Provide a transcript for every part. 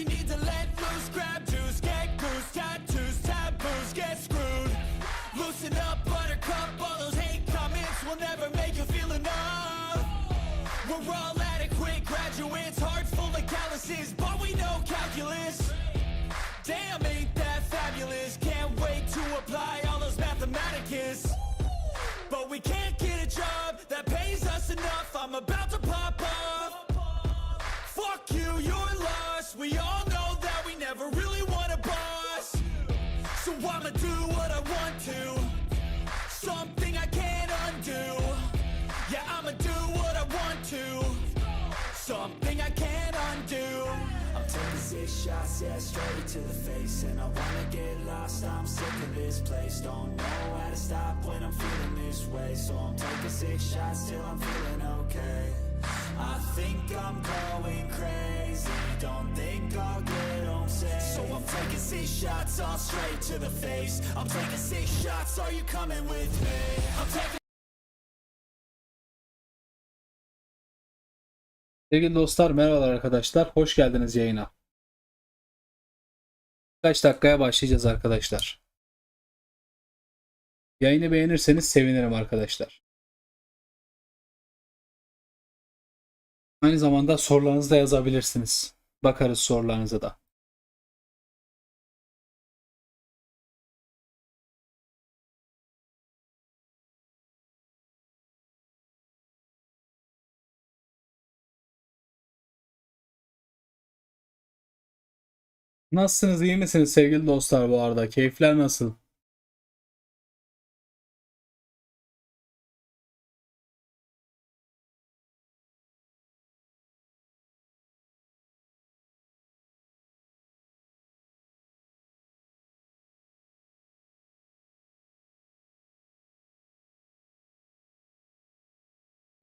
Sometimes you need to let loose, grab juice, get goose, tattoos, taboos, get screwed Loosen up, buttercup, all those hate comments will never make you feel enough We're all adequate graduates, hearts full of calluses, but we know calculus Damn, ain't that fabulous? Can't wait to apply all those mathematicus. But we can't get a job that pays us enough. I'm about to pop off. Fuck you, you're. We all know that we never really want a boss. So I'ma do what I want to. Something I can't undo. Yeah, I'ma do what I want to. Something I can't undo. I'm taking six shots, yeah, straight to the face. And I wanna get lost, I'm sick of this place. Don't know how to stop when I'm feeling this way. So I'm taking six shots till I'm feeling okay. I Sevgili dostlar merhabalar arkadaşlar. Hoş geldiniz yayına. Kaç dakikaya başlayacağız arkadaşlar. Yayını beğenirseniz sevinirim arkadaşlar. Aynı zamanda sorularınızı da yazabilirsiniz. Bakarız sorularınıza da. Nasılsınız, iyi misiniz sevgili dostlar bu arada? Keyifler nasıl?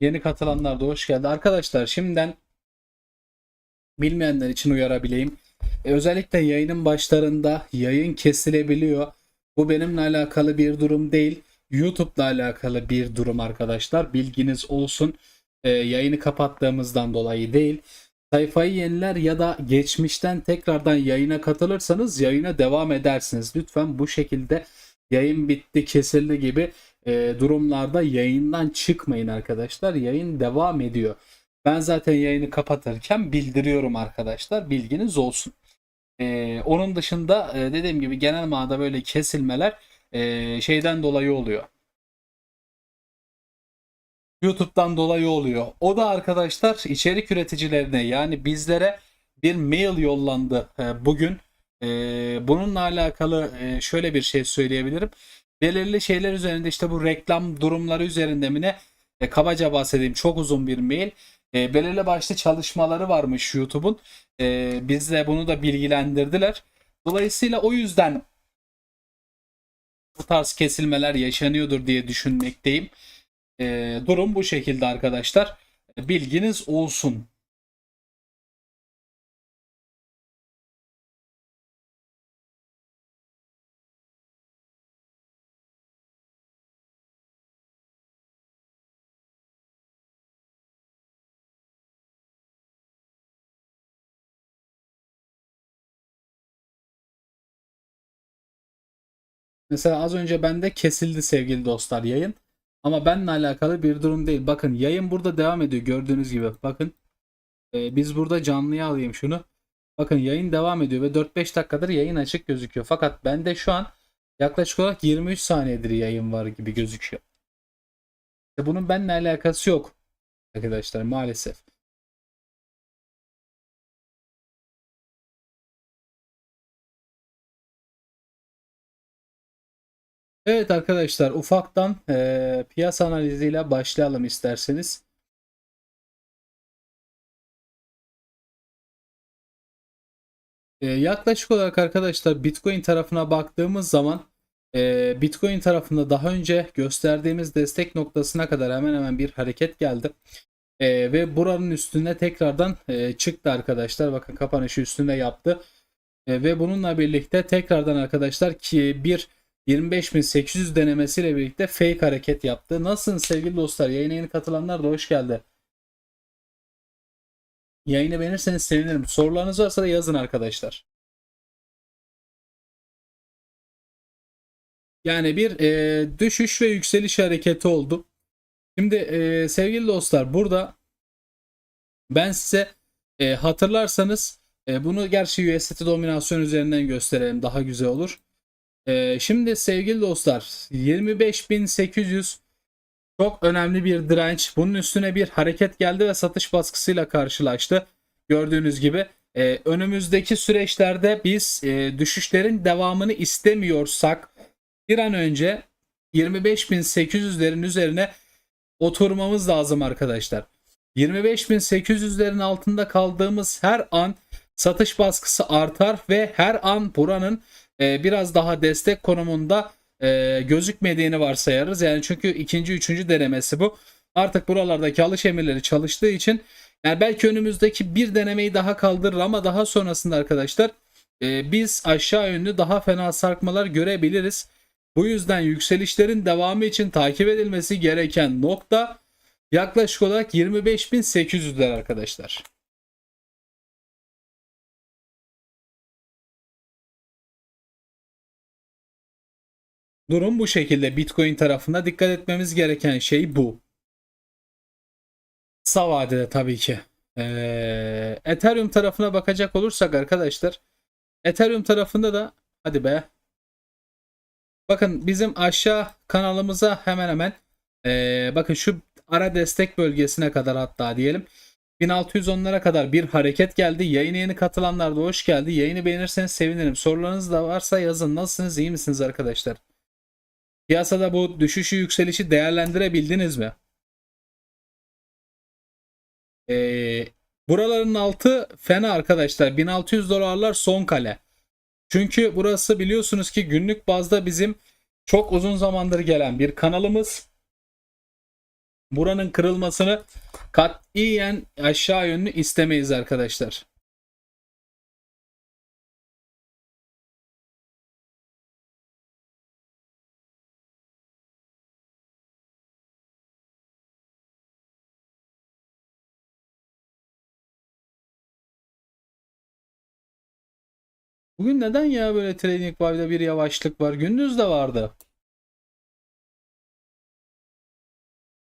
Yeni katılanlar da hoş geldi. Arkadaşlar şimdiden bilmeyenler için uyarabileyim. E, özellikle yayının başlarında yayın kesilebiliyor. Bu benimle alakalı bir durum değil. YouTube'la alakalı bir durum arkadaşlar. Bilginiz olsun. E, yayını kapattığımızdan dolayı değil. Sayfayı yeniler ya da geçmişten tekrardan yayına katılırsanız yayına devam edersiniz. Lütfen bu şekilde yayın bitti kesildi gibi e, durumlarda yayından çıkmayın arkadaşlar. Yayın devam ediyor. Ben zaten yayını kapatırken bildiriyorum arkadaşlar. Bilginiz olsun. Ee, onun dışında e, dediğim gibi genel manada böyle kesilmeler e, şeyden dolayı oluyor. YouTube'dan dolayı oluyor. O da arkadaşlar içerik üreticilerine yani bizlere bir mail yollandı e, bugün. E, bununla alakalı e, şöyle bir şey söyleyebilirim. Belirli şeyler üzerinde işte bu reklam durumları üzerinde mi ne e, kabaca bahsedeyim. Çok uzun bir mail. E, belirli başlı çalışmaları varmış YouTube'un. E, bizle bunu da bilgilendirdiler. Dolayısıyla o yüzden bu tarz kesilmeler yaşanıyordur diye düşünmekteyim. E, durum bu şekilde arkadaşlar. Bilginiz olsun. Mesela az önce bende kesildi sevgili dostlar yayın. Ama benimle alakalı bir durum değil. Bakın yayın burada devam ediyor gördüğünüz gibi. Bakın e, biz burada canlıya alayım şunu. Bakın yayın devam ediyor ve 4-5 dakikadır yayın açık gözüküyor. Fakat bende şu an yaklaşık olarak 23 saniyedir yayın var gibi gözüküyor. E, bunun benimle alakası yok arkadaşlar maalesef. Evet arkadaşlar ufaktan eee, piyasa analiziyle başlayalım isterseniz. Eee, yaklaşık olarak arkadaşlar Bitcoin tarafına baktığımız zaman eee, Bitcoin tarafında daha önce gösterdiğimiz destek noktasına kadar hemen hemen bir hareket geldi. Eee, ve buranın üstüne tekrardan eee, çıktı arkadaşlar. Bakın kapanışı üstünde yaptı. E, ve bununla birlikte tekrardan arkadaşlar ki bir 25.800 denemesiyle birlikte fake hareket yaptı. Nasılsınız sevgili dostlar? Yayına yeni katılanlar da hoş geldi. Yayını beğenirseniz sevinirim. Sorularınız varsa da yazın arkadaşlar. Yani bir e, düşüş ve yükseliş hareketi oldu. Şimdi e, sevgili dostlar burada ben size e, hatırlarsanız e, bunu gerçi USDT dominasyon üzerinden gösterelim daha güzel olur. E, şimdi sevgili dostlar 25.800 çok önemli bir direnç. Bunun üstüne bir hareket geldi ve satış baskısıyla karşılaştı. Gördüğünüz gibi e, önümüzdeki süreçlerde biz e, düşüşlerin devamını istemiyorsak bir an önce 25.800'lerin üzerine oturmamız lazım arkadaşlar. 25.800'lerin altında kaldığımız her an satış baskısı artar ve her an buranın e, biraz daha destek konumunda e, gözükmediğini varsayarız. Yani çünkü ikinci, üçüncü denemesi bu. Artık buralardaki alış emirleri çalıştığı için yani belki önümüzdeki bir denemeyi daha kaldırır ama daha sonrasında arkadaşlar e, biz aşağı yönlü daha fena sarkmalar görebiliriz. Bu yüzden yükselişlerin devamı için takip edilmesi gereken nokta yaklaşık olarak 25.800'ler arkadaşlar. Durum bu şekilde. Bitcoin tarafında dikkat etmemiz gereken şey bu. Kısa vadede tabii ki. Ee, Ethereum tarafına bakacak olursak arkadaşlar Ethereum tarafında da hadi be bakın bizim aşağı kanalımıza hemen hemen ee, bakın şu ara destek bölgesine kadar hatta diyelim 1610'lara kadar bir hareket geldi. Yayına yeni katılanlar da hoş geldi. Yayını beğenirseniz sevinirim. Sorularınız da varsa yazın. Nasılsınız? iyi misiniz arkadaşlar? Piyasada bu düşüşü yükselişi değerlendirebildiniz mi? Ee, buraların altı fena arkadaşlar. 1600 dolarlar son kale. Çünkü burası biliyorsunuz ki günlük bazda bizim çok uzun zamandır gelen bir kanalımız. Buranın kırılmasını katiyen aşağı yönlü istemeyiz arkadaşlar. Bugün neden ya böyle Trading Vibe'da bir yavaşlık var? Gündüz de vardı.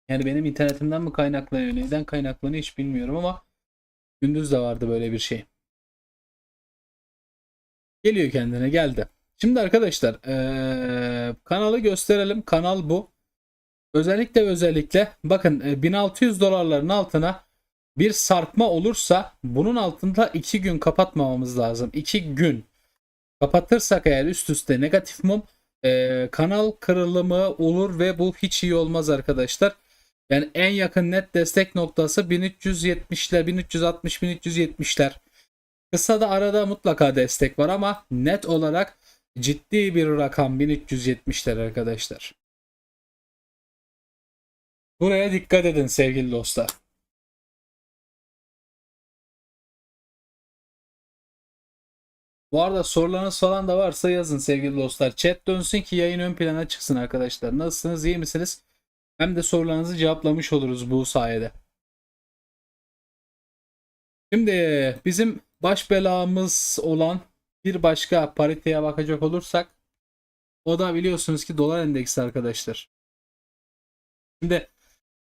Yani benim internetimden mi kaynaklanıyor, neden kaynaklanıyor hiç bilmiyorum ama gündüz de vardı böyle bir şey. Geliyor kendine geldi. Şimdi arkadaşlar eee, kanalı gösterelim. Kanal bu. Özellikle özellikle bakın e, 1600 dolarların altına bir sarkma olursa bunun altında 2 gün kapatmamamız lazım. 2 gün. Kapatırsak eğer üst üste negatif mum e, kanal kırılımı olur ve bu hiç iyi olmaz arkadaşlar. Yani en yakın net destek noktası 1370'ler, 1360, 1370'ler. Kısa da arada mutlaka destek var ama net olarak ciddi bir rakam 1370'ler arkadaşlar. Buraya dikkat edin sevgili dostlar. Bu arada sorularınız falan da varsa yazın sevgili dostlar. Chat dönsün ki yayın ön plana çıksın arkadaşlar. Nasılsınız, iyi misiniz? Hem de sorularınızı cevaplamış oluruz bu sayede. Şimdi bizim baş belamız olan bir başka pariteye bakacak olursak O da biliyorsunuz ki dolar endeksi arkadaşlar. Şimdi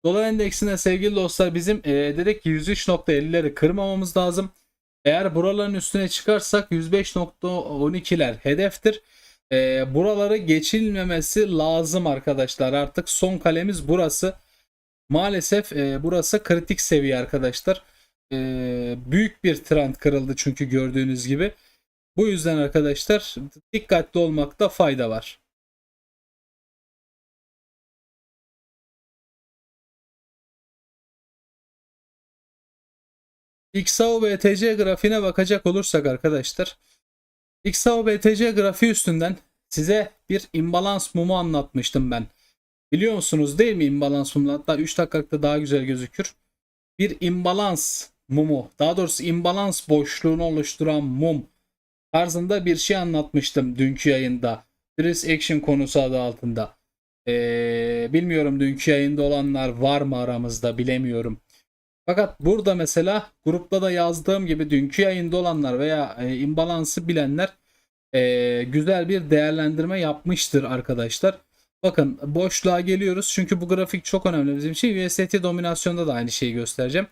dolar endeksine sevgili dostlar bizim e, dedik ki 103.50'leri kırmamamız lazım. Eğer buraların üstüne çıkarsak 105.12'ler hedeftir. E, buraları geçilmemesi lazım arkadaşlar. Artık son kalemiz burası. Maalesef e, burası kritik seviye arkadaşlar. E, büyük bir trend kırıldı çünkü gördüğünüz gibi. Bu yüzden arkadaşlar dikkatli olmakta fayda var. XAO BTC grafiğine bakacak olursak arkadaşlar XAO BTC grafiği üstünden size bir imbalans mumu anlatmıştım ben. Biliyor musunuz değil mi imbalans mumu? Hatta 3 dakikalıkta daha güzel gözükür. Bir imbalans mumu daha doğrusu imbalans boşluğunu oluşturan mum tarzında bir şey anlatmıştım dünkü yayında. Price Action konusu adı altında. Ee, bilmiyorum dünkü yayında olanlar var mı aramızda bilemiyorum. Fakat burada mesela grupta da yazdığım gibi dünkü yayında olanlar veya e, imbalansı bilenler e, güzel bir değerlendirme yapmıştır arkadaşlar. Bakın boşluğa geliyoruz çünkü bu grafik çok önemli bizim için. USDT dominasyonda da aynı şeyi göstereceğim.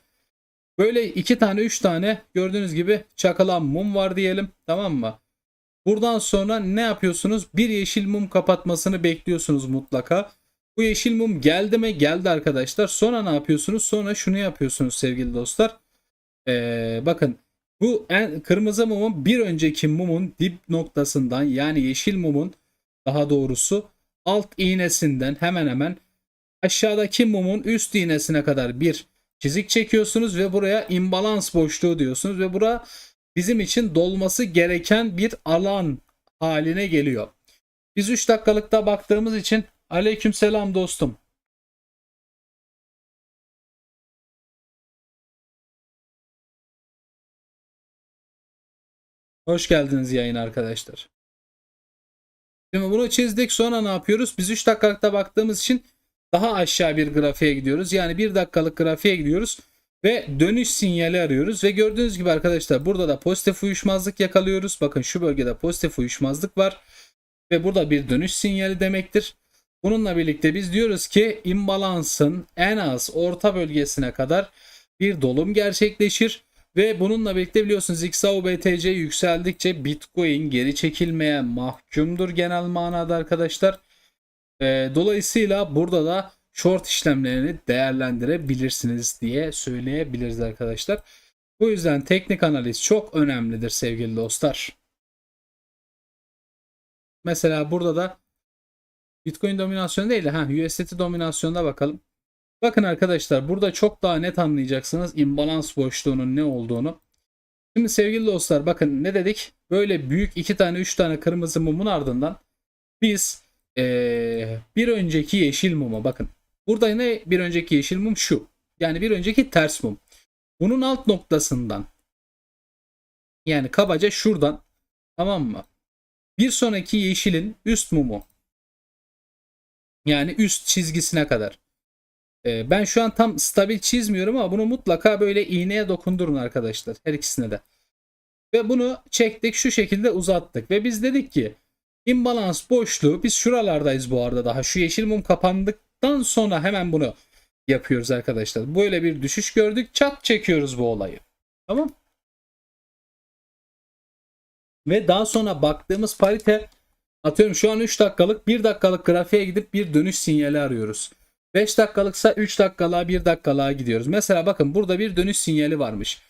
Böyle iki tane üç tane gördüğünüz gibi çakılan mum var diyelim tamam mı? Buradan sonra ne yapıyorsunuz? Bir yeşil mum kapatmasını bekliyorsunuz mutlaka. Bu yeşil mum geldi mi? Geldi arkadaşlar. Sonra ne yapıyorsunuz? Sonra şunu yapıyorsunuz sevgili dostlar. Ee, bakın bu en kırmızı mumun bir önceki mumun dip noktasından yani yeşil mumun daha doğrusu alt iğnesinden hemen hemen aşağıdaki mumun üst iğnesine kadar bir çizik çekiyorsunuz ve buraya imbalans boşluğu diyorsunuz ve bura bizim için dolması gereken bir alan haline geliyor. Biz 3 dakikalıkta baktığımız için aleykümselam dostum. Hoş geldiniz yayın arkadaşlar. Şimdi bunu çizdik sonra ne yapıyoruz? Biz 3 dakikalıkta baktığımız için daha aşağı bir grafiğe gidiyoruz. Yani 1 dakikalık grafiğe gidiyoruz ve dönüş sinyali arıyoruz. Ve gördüğünüz gibi arkadaşlar burada da pozitif uyuşmazlık yakalıyoruz. Bakın şu bölgede pozitif uyuşmazlık var. Ve burada bir dönüş sinyali demektir. Bununla birlikte biz diyoruz ki imbalansın en az orta bölgesine kadar bir dolum gerçekleşir. Ve bununla birlikte biliyorsunuz XAU BTC yükseldikçe Bitcoin geri çekilmeye mahkumdur genel manada arkadaşlar. Dolayısıyla burada da short işlemlerini değerlendirebilirsiniz diye söyleyebiliriz arkadaşlar. Bu yüzden teknik analiz çok önemlidir sevgili dostlar. Mesela burada da Bitcoin dominasyonu değil de ha, USDT dominasyonuna bakalım. Bakın arkadaşlar burada çok daha net anlayacaksınız imbalans boşluğunun ne olduğunu. Şimdi sevgili dostlar bakın ne dedik? Böyle büyük iki tane üç tane kırmızı mumun ardından biz ee, bir önceki yeşil muma bakın. Burada ne bir önceki yeşil mum şu. Yani bir önceki ters mum. Bunun alt noktasından yani kabaca şuradan tamam mı? Bir sonraki yeşilin üst mumu. Yani üst çizgisine kadar. Ee, ben şu an tam stabil çizmiyorum ama bunu mutlaka böyle iğneye dokundurun arkadaşlar. Her ikisine de. Ve bunu çektik şu şekilde uzattık. Ve biz dedik ki imbalans boşluğu biz şuralardayız bu arada daha. Şu yeşil mum kapandıktan sonra hemen bunu yapıyoruz arkadaşlar. Böyle bir düşüş gördük. Çat çekiyoruz bu olayı. Tamam. Ve daha sonra baktığımız parite atıyorum şu an 3 dakikalık 1 dakikalık grafiğe gidip bir dönüş sinyali arıyoruz. 5 dakikalıksa 3 dakikalığa 1 dakikalığa gidiyoruz. Mesela bakın burada bir dönüş sinyali varmış.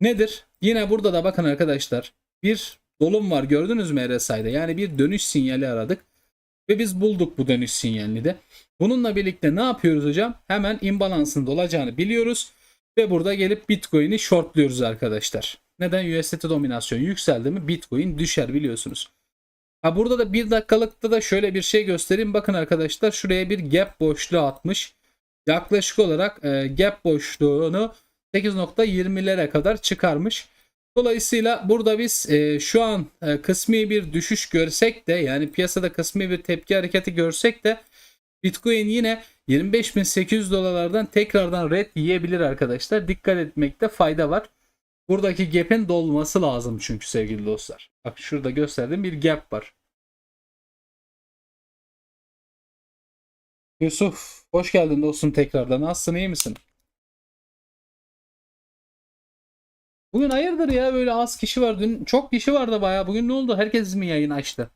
Nedir? Yine burada da bakın arkadaşlar bir dolum var gördünüz mü RSI'de? Yani bir dönüş sinyali aradık. Ve biz bulduk bu dönüş sinyalini de. Bununla birlikte ne yapıyoruz hocam? Hemen imbalansın olacağını biliyoruz. Ve burada gelip Bitcoin'i shortluyoruz arkadaşlar. Neden? USDT dominasyon yükseldi mi Bitcoin düşer biliyorsunuz. Ha burada da bir dakikalıkta da şöyle bir şey göstereyim. Bakın arkadaşlar şuraya bir gap boşluğu atmış. Yaklaşık olarak e, gap boşluğunu 8.20'lere kadar çıkarmış. Dolayısıyla burada biz e, şu an e, kısmi bir düşüş görsek de yani piyasada kısmi bir tepki hareketi görsek de Bitcoin yine 25.800 dolarlardan tekrardan red yiyebilir arkadaşlar. Dikkat etmekte fayda var. Buradaki gap'in dolması lazım çünkü sevgili dostlar. Bak şurada gösterdiğim bir gap var. Yusuf hoş geldin dostum tekrardan. Nasılsın iyi misin? Bugün hayırdır ya böyle az kişi var. Dün çok kişi vardı bayağı. Bugün ne oldu? Herkes mi yayın açtı?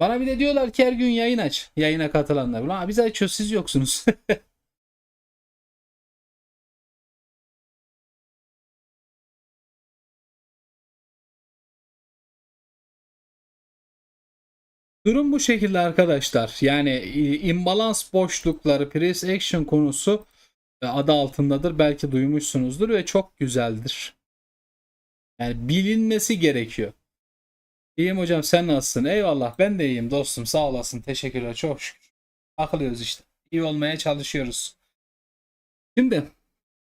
Bana bir de diyorlar ki her gün yayın aç. Yayına katılanlar. Ulan biz açıyoruz siz yoksunuz. Durum bu şekilde arkadaşlar. Yani imbalans boşlukları press action konusu e, adı altındadır. Belki duymuşsunuzdur ve çok güzeldir. Yani bilinmesi gerekiyor. İyiyim hocam sen nasılsın? Eyvallah ben de iyiyim dostum sağ olasın. Teşekkürler çok şükür. Akılıyoruz işte. İyi olmaya çalışıyoruz. Şimdi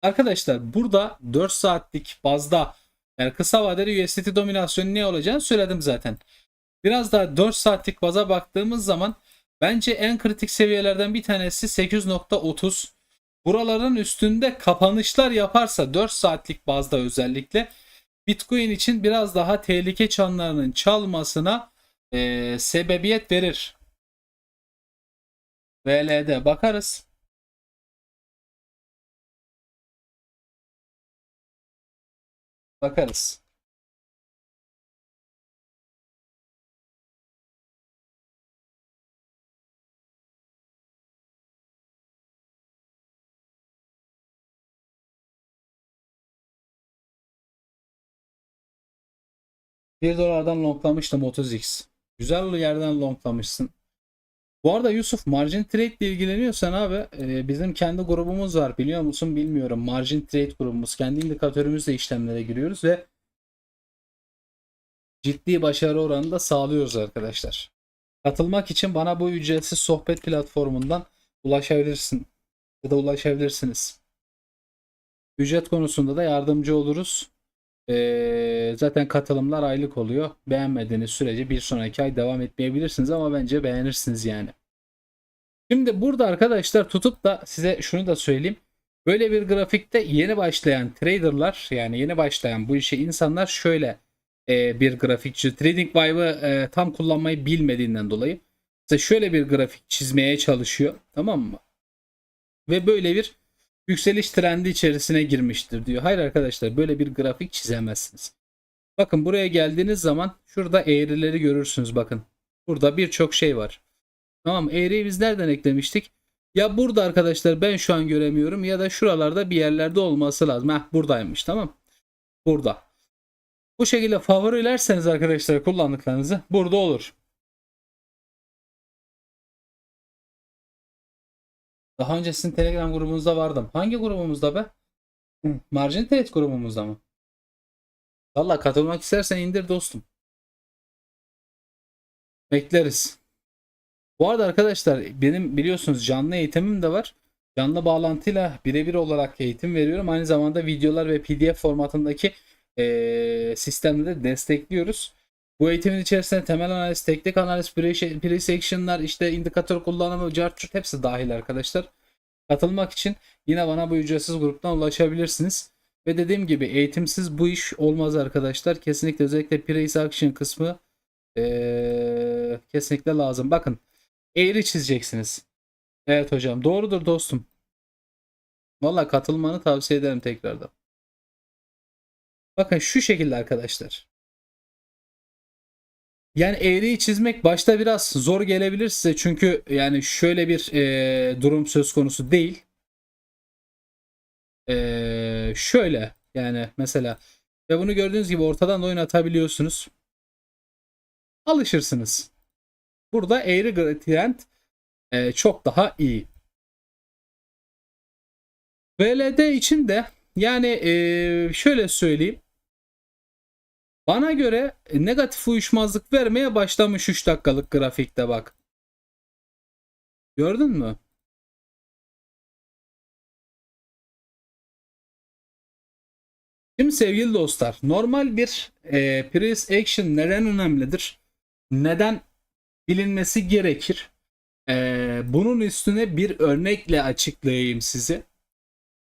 arkadaşlar burada 4 saatlik bazda yani kısa vadeli USDT dominasyonu ne olacağını söyledim zaten. Biraz daha 4 saatlik baza baktığımız zaman bence en kritik seviyelerden bir tanesi 8.30. Buraların üstünde kapanışlar yaparsa 4 saatlik bazda özellikle Bitcoin için biraz daha tehlike çanlarının çalmasına eee, sebebiyet verir. VL'de bakarız. Bakarız. Bir dolardan longlamıştım 30x. Güzel yerden longlamışsın. Bu arada Yusuf margin trade ile ilgileniyorsan abi e, bizim kendi grubumuz var biliyor musun bilmiyorum. Margin trade grubumuz. Kendi indikatörümüzle işlemlere giriyoruz ve ciddi başarı oranı da sağlıyoruz arkadaşlar. Katılmak için bana bu ücretsiz sohbet platformundan ulaşabilirsin ya da ulaşabilirsiniz. Ücret konusunda da yardımcı oluruz. Ee, zaten katılımlar aylık oluyor. Beğenmediğiniz sürece bir sonraki ay devam etmeyebilirsiniz ama bence beğenirsiniz yani. Şimdi burada arkadaşlar tutup da size şunu da söyleyeyim. Böyle bir grafikte yeni başlayan traderlar yani yeni başlayan bu işe insanlar şöyle e, bir grafikçi trading vibe'ı e, tam kullanmayı bilmediğinden dolayı size şöyle bir grafik çizmeye çalışıyor tamam mı? Ve böyle bir yükseliş trendi içerisine girmiştir diyor. Hayır arkadaşlar böyle bir grafik çizemezsiniz. Bakın buraya geldiğiniz zaman şurada eğrileri görürsünüz bakın. Burada birçok şey var. Tamam eğriyi biz nereden eklemiştik? Ya burada arkadaşlar ben şu an göremiyorum ya da şuralarda bir yerlerde olması lazım. Heh buradaymış tamam. Burada. Bu şekilde favorilerseniz arkadaşlar kullandıklarınızı burada olur. Daha önce sizin Telegram grubunuzda vardım. Hangi grubumuzda be? Margin Trade grubumuzda mı? Valla katılmak istersen indir dostum. Bekleriz. Bu arada arkadaşlar benim biliyorsunuz canlı eğitimim de var. Canlı bağlantıyla birebir olarak eğitim veriyorum. Aynı zamanda videolar ve PDF formatındaki eee sistemde de destekliyoruz. Bu eğitimin içerisinde temel analiz, teknik analiz, pre- pre-section'lar, işte indikatör kullanımı, chart chart hepsi dahil arkadaşlar. Katılmak için yine bana bu ücretsiz gruptan ulaşabilirsiniz. Ve dediğim gibi eğitimsiz bu iş olmaz arkadaşlar. Kesinlikle özellikle price action kısmı eee, kesinlikle lazım. Bakın eğri çizeceksiniz. Evet hocam doğrudur dostum. Valla katılmanı tavsiye ederim tekrardan. Bakın şu şekilde arkadaşlar. Yani eğriyi çizmek başta biraz zor gelebilir size çünkü yani şöyle bir e, durum söz konusu değil. E, şöyle yani mesela ve bunu gördüğünüz gibi ortadan da oynatabiliyorsunuz. Alışırsınız. Burada eğri gradient e, çok daha iyi. VLD için de yani e, şöyle söyleyeyim. Bana göre e, negatif uyuşmazlık vermeye başlamış 3 dakikalık grafikte bak. Gördün mü? Şimdi sevgili dostlar normal bir e, price action neden önemlidir? Neden bilinmesi gerekir? E, bunun üstüne bir örnekle açıklayayım size.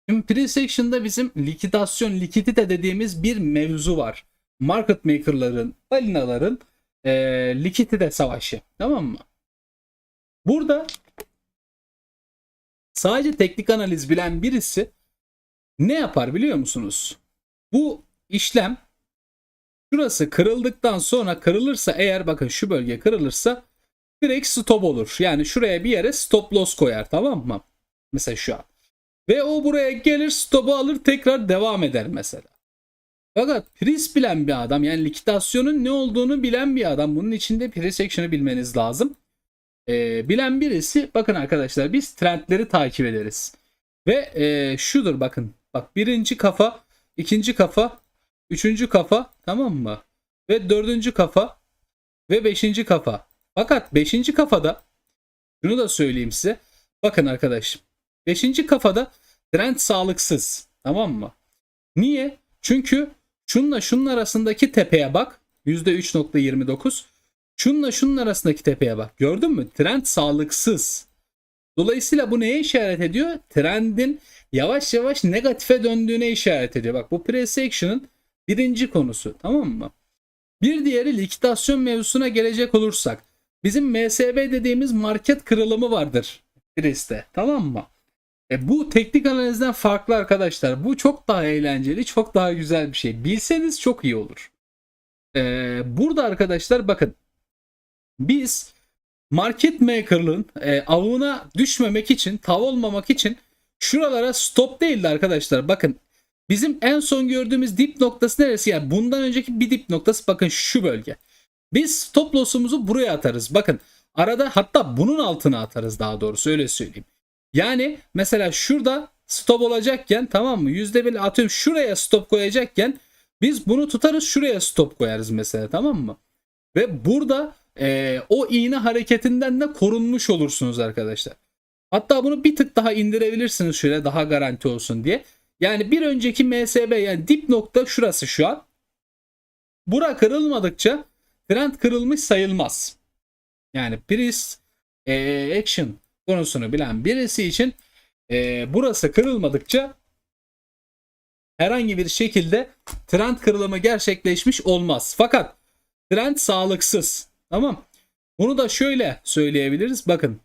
Şimdi price action'da bizim likidasyon, likidite dediğimiz bir mevzu var market maker'ların, balinaların e, likidite savaşı. Tamam mı? Burada sadece teknik analiz bilen birisi ne yapar biliyor musunuz? Bu işlem şurası kırıldıktan sonra kırılırsa eğer bakın şu bölge kırılırsa direkt stop olur. Yani şuraya bir yere stop loss koyar tamam mı? Mesela şu an. Ve o buraya gelir stop'u alır tekrar devam eder mesela. Fakat price bilen bir adam yani likidasyonun ne olduğunu bilen bir adam bunun içinde price action'ı bilmeniz lazım. Ee, bilen birisi bakın arkadaşlar biz trendleri takip ederiz. Ve e, şudur bakın bak birinci kafa ikinci kafa üçüncü kafa tamam mı? Ve dördüncü kafa ve beşinci kafa. Fakat beşinci kafada şunu da söyleyeyim size. Bakın arkadaşım. Beşinci kafada trend sağlıksız. Tamam mı? Niye? Çünkü şunla şunun arasındaki tepeye bak. %3.29. Şunla şunun arasındaki tepeye bak. Gördün mü? Trend sağlıksız. Dolayısıyla bu neye işaret ediyor? Trendin yavaş yavaş negatife döndüğüne işaret ediyor. Bak bu price action'ın birinci konusu. Tamam mı? Bir diğeri likidasyon mevzusuna gelecek olursak. Bizim MSB dediğimiz market kırılımı vardır. Price'te. Tamam mı? E bu teknik analizden farklı arkadaşlar. Bu çok daha eğlenceli, çok daha güzel bir şey. Bilseniz çok iyi olur. E, burada arkadaşlar bakın. Biz market maker'ın e, avına düşmemek için, tav olmamak için şuralara stop değildi arkadaşlar. Bakın bizim en son gördüğümüz dip noktası neresi? Yani bundan önceki bir dip noktası bakın şu bölge. Biz stop loss'umuzu buraya atarız. Bakın arada hatta bunun altına atarız daha doğrusu öyle söyleyeyim. Yani mesela şurada stop olacakken tamam mı? Yüzde bir atıyorum şuraya stop koyacakken biz bunu tutarız şuraya stop koyarız mesela tamam mı? Ve burada e, o iğne hareketinden de korunmuş olursunuz arkadaşlar. Hatta bunu bir tık daha indirebilirsiniz şöyle daha garanti olsun diye. Yani bir önceki MSB yani dip nokta şurası şu an. Bura kırılmadıkça trend kırılmış sayılmaz. Yani price e, action konusunu bilen birisi için e, burası kırılmadıkça herhangi bir şekilde trend kırılımı gerçekleşmiş olmaz. Fakat trend sağlıksız. Tamam. Bunu da şöyle söyleyebiliriz. Bakın.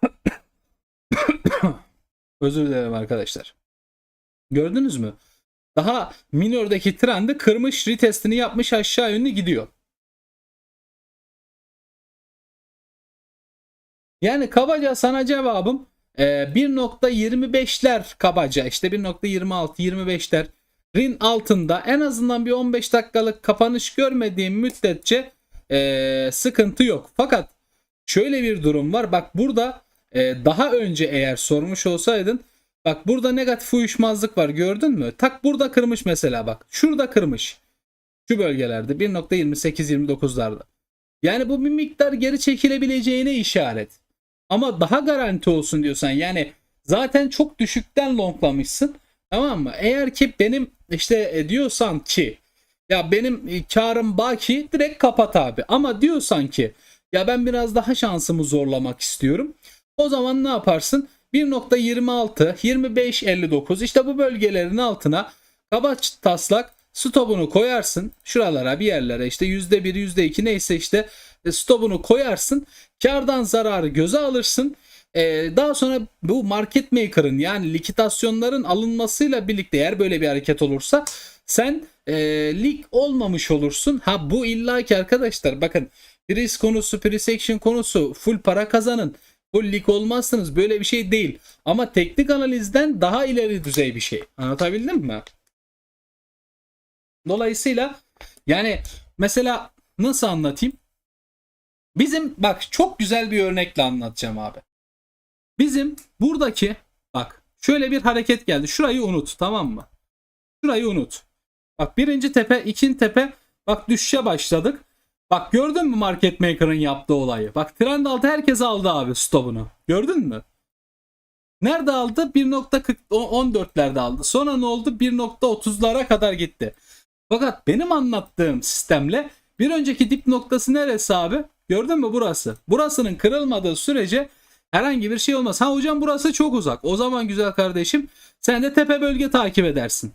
Özür dilerim arkadaşlar. Gördünüz mü? Daha minördeki trendi kırmış, retestini yapmış aşağı yönlü gidiyor. Yani kabaca sana cevabım e, 1.25'ler kabaca işte 1.26 25'ler rin altında en azından bir 15 dakikalık kapanış görmediğim müddetçe e, sıkıntı yok. Fakat şöyle bir durum var. Bak burada e, daha önce eğer sormuş olsaydın bak burada negatif uyuşmazlık var gördün mü? Tak burada kırmış mesela bak. Şurada kırmış. Şu bölgelerde 1.28-29'larda. Yani bu bir miktar geri çekilebileceğine işaret. Ama daha garanti olsun diyorsan yani zaten çok düşükten longlamışsın. Tamam mı? Eğer ki benim işte e, diyorsan ki ya benim e, karım baki direkt kapat abi. Ama diyorsan ki ya ben biraz daha şansımı zorlamak istiyorum. O zaman ne yaparsın? 1.26, 25.59 işte bu bölgelerin altına kaba taslak stopunu koyarsın. Şuralara bir yerlere işte %1, %2 neyse işte stopunu koyarsın. Kardan zararı göze alırsın. Ee, daha sonra bu market maker'ın yani likidasyonların alınmasıyla birlikte eğer böyle bir hareket olursa sen e, lig olmamış olursun. Ha bu illaki arkadaşlar bakın price konusu, price action konusu full para kazanın. Full lig olmazsınız. Böyle bir şey değil. Ama teknik analizden daha ileri düzey bir şey. Anlatabildim mi? Dolayısıyla yani mesela nasıl anlatayım? Bizim bak çok güzel bir örnekle anlatacağım abi. Bizim buradaki bak şöyle bir hareket geldi. Şurayı unut tamam mı? Şurayı unut. Bak birinci tepe, ikinci tepe bak düşüşe başladık. Bak gördün mü market maker'ın yaptığı olayı? Bak trend altı herkes aldı abi stopunu. Gördün mü? Nerede aldı? 1.14'lerde aldı. Sonra ne oldu? 1.30'lara kadar gitti. Fakat benim anlattığım sistemle bir önceki dip noktası neresi abi? Gördün mü burası? Burasının kırılmadığı sürece herhangi bir şey olmaz. Ha hocam burası çok uzak. O zaman güzel kardeşim sen de tepe bölge takip edersin.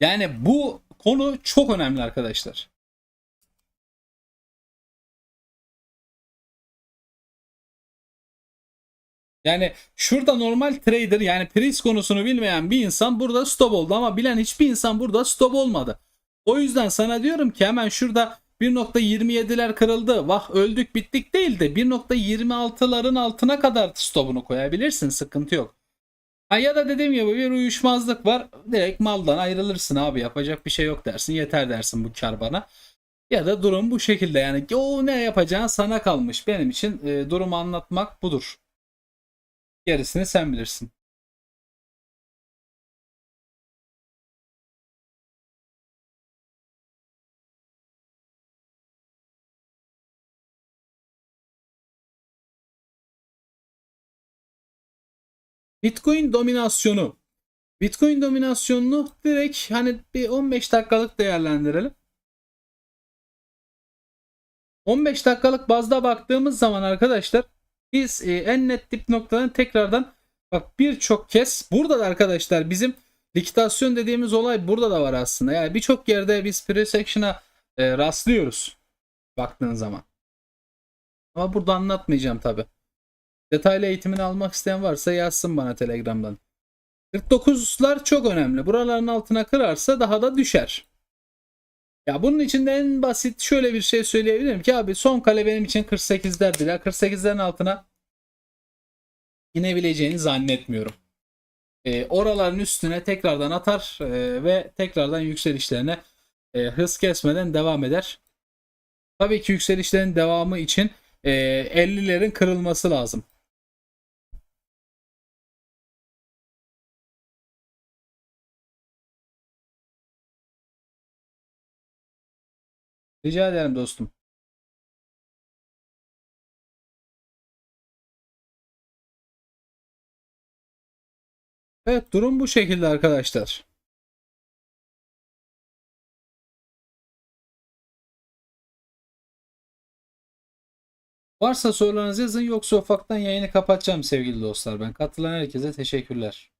Yani bu konu çok önemli arkadaşlar. Yani şurada normal trader yani price konusunu bilmeyen bir insan burada stop oldu ama bilen hiçbir insan burada stop olmadı. O yüzden sana diyorum ki hemen şurada 1.27'ler kırıldı. Vah öldük bittik değil de 1.26'ların altına kadar stopunu koyabilirsin. Sıkıntı yok. Ha ya da dediğim gibi bir uyuşmazlık var. Direkt maldan ayrılırsın abi. Yapacak bir şey yok dersin. Yeter dersin bu kar bana. Ya da durum bu şekilde yani o ne yapacağın sana kalmış. Benim için e, durumu anlatmak budur. Gerisini sen bilirsin. Bitcoin dominasyonu. Bitcoin dominasyonunu direkt hani bir 15 dakikalık değerlendirelim. 15 dakikalık bazda baktığımız zaman arkadaşlar biz e, en net dip noktadan tekrardan bak birçok kez burada da arkadaşlar bizim likitasyon dediğimiz olay burada da var aslında. Yani birçok yerde biz pre-section'a e, rastlıyoruz baktığın zaman. Ama burada anlatmayacağım tabi. Detaylı eğitimini almak isteyen varsa yazsın bana Telegram'dan. 49'lar çok önemli. Buraların altına kırarsa daha da düşer. Ya bunun için en basit şöyle bir şey söyleyebilirim ki abi son kale benim için 48'lerdiler. 48'lerin altına inebileceğini zannetmiyorum. E, oraların üstüne tekrardan atar e, ve tekrardan yükselişlerine e, hız kesmeden devam eder. Tabii ki yükselişlerin devamı için e, 50'lerin kırılması lazım. Rica ederim dostum. Evet durum bu şekilde arkadaşlar. Varsa sorularınız yazın yoksa ufaktan yayını kapatacağım sevgili dostlar. Ben katılan herkese teşekkürler.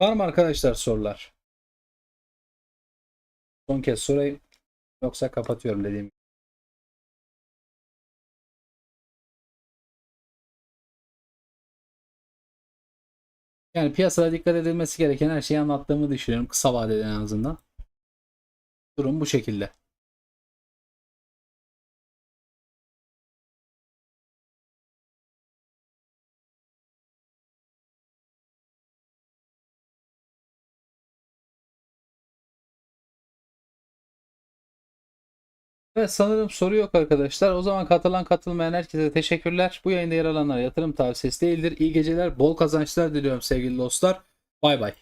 Var mı arkadaşlar sorular? Son kez sorayım. Yoksa kapatıyorum dediğim gibi. Yani piyasada dikkat edilmesi gereken her şeyi anlattığımı düşünüyorum. Kısa vadede en azından. Durum bu şekilde. Evet sanırım soru yok arkadaşlar. O zaman katılan katılmayan herkese teşekkürler. Bu yayında yer alanlar yatırım tavsiyesi değildir. İyi geceler, bol kazançlar diliyorum sevgili dostlar. Bay bay.